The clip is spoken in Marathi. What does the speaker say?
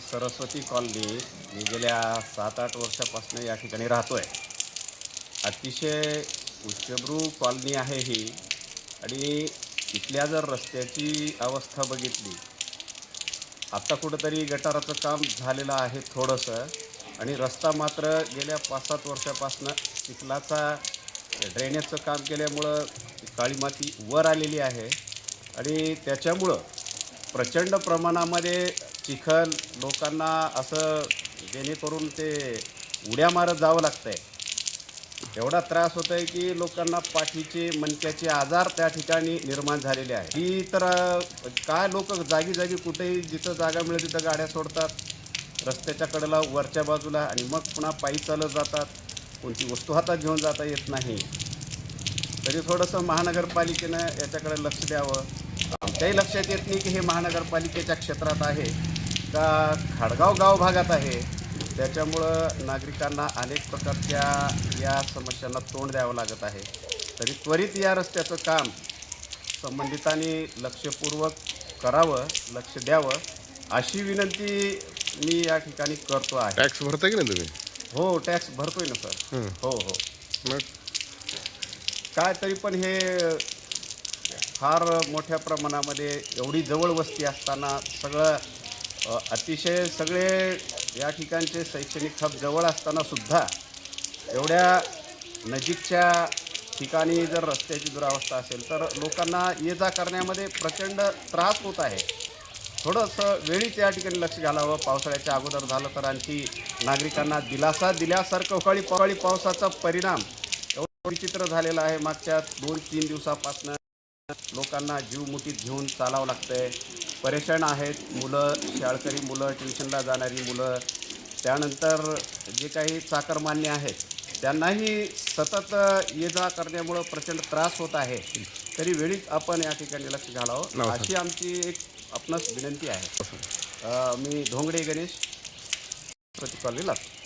सरस्वती कॉलनी मी गेल्या सात आठ वर्षापासून या ठिकाणी राहतो आहे अतिशय उच्चभ्रू कॉलनी आहे ही. आणि इथल्या जर रस्त्याची अवस्था बघितली आत्ता कुठंतरी गटाराचं काम झालेलं आहे थोडंसं. आणि रस्ता मात्र गेल्या पाच सात वर्षापासून चिखलाचा ड्रेनेजचं काम केल्यामुळं काळी माती वर आलेली आहे. आणि त्याच्यामुळं प्रचंड प्रमाणामध्ये चिखल लोकांना असं जेणेकरून ते उड्या मारत जावं लागतं आहे एवढा त्रास होत आहे की लोकांना पाठीचे मणक्याचे आजार त्या ठिकाणी निर्माण झालेले आहे ही तर काय लोक जागी जागी कुठेही जिथं जागा मिळेल तिथं गाड्या सोडतात रस्त्याच्या कडेला वरच्या बाजूला आणि मग पुन्हा पायी चालत जातात कोणती वस्तू हातात घेऊन जाता येत नाही. तरी थोडंसं महानगरपालिकेनं याच्याकडे लक्ष द्यावं. आमच्याही लक्षात येत नाही की हे महानगरपालिकेच्या क्षेत्रात आहे का खाडगाव गाव भागात आहे. त्याच्यामुळं नागरिकांना अनेक प्रकारच्या या समस्यांना तोंड द्यावं लागत आहे. तरी त्वरित या रस्त्याचं काम संबंधितांनी लक्षपूर्वक करावं लक्ष द्यावं अशी विनंती मी या ठिकाणी करतो आहे. टॅक्स भरता की नाही तुम्ही? हो टॅक्स भरतोय ना सर. हं. हो हो. मग काय तरी पण हे फार मोठ्या प्रमाणामध्ये एवढी जवळ वस्ती असताना सगळं अतिशय सगळे या ठिकाणचे शैक्षणिक हब जवळ असताना सुद्धा एवढ्या नजीकच्या ठिकाणी जर रस्त्याची दुरावस्था असेल तर लोकांना ये जा करण्यामध्ये प्रचंड त्रास होत आहे. थोडंसं वेळीच या ठिकाणी लक्ष घालावं. पावसाळ्याच्या अगोदर झालं तर आणखी नागरिकांना दिलासा दिल्यासारखं उकाळी पावसाळी पावसाचा परिणाम विचित्र झालेला आहे. मागच्या दोन तीन दिवसापासून लोकांना जीव मुठीत घेऊन चालावं लागतंय. परेशान आहेत मुलं शाळकरी मुलं ट्युशनला जाणारी मुलं. त्यानंतर जे काही चाकरमान्य आहेत त्यांनाही सतत ये जा करण्यामुळं प्रचंड त्रास होत आहे. तरी वेळीच आपण या ठिकाणी लक्ष घालावं. अशी आमची एक आपणास विनंती आहे. मी धोंगडे गणेश प्रतिकॉलनी लागतो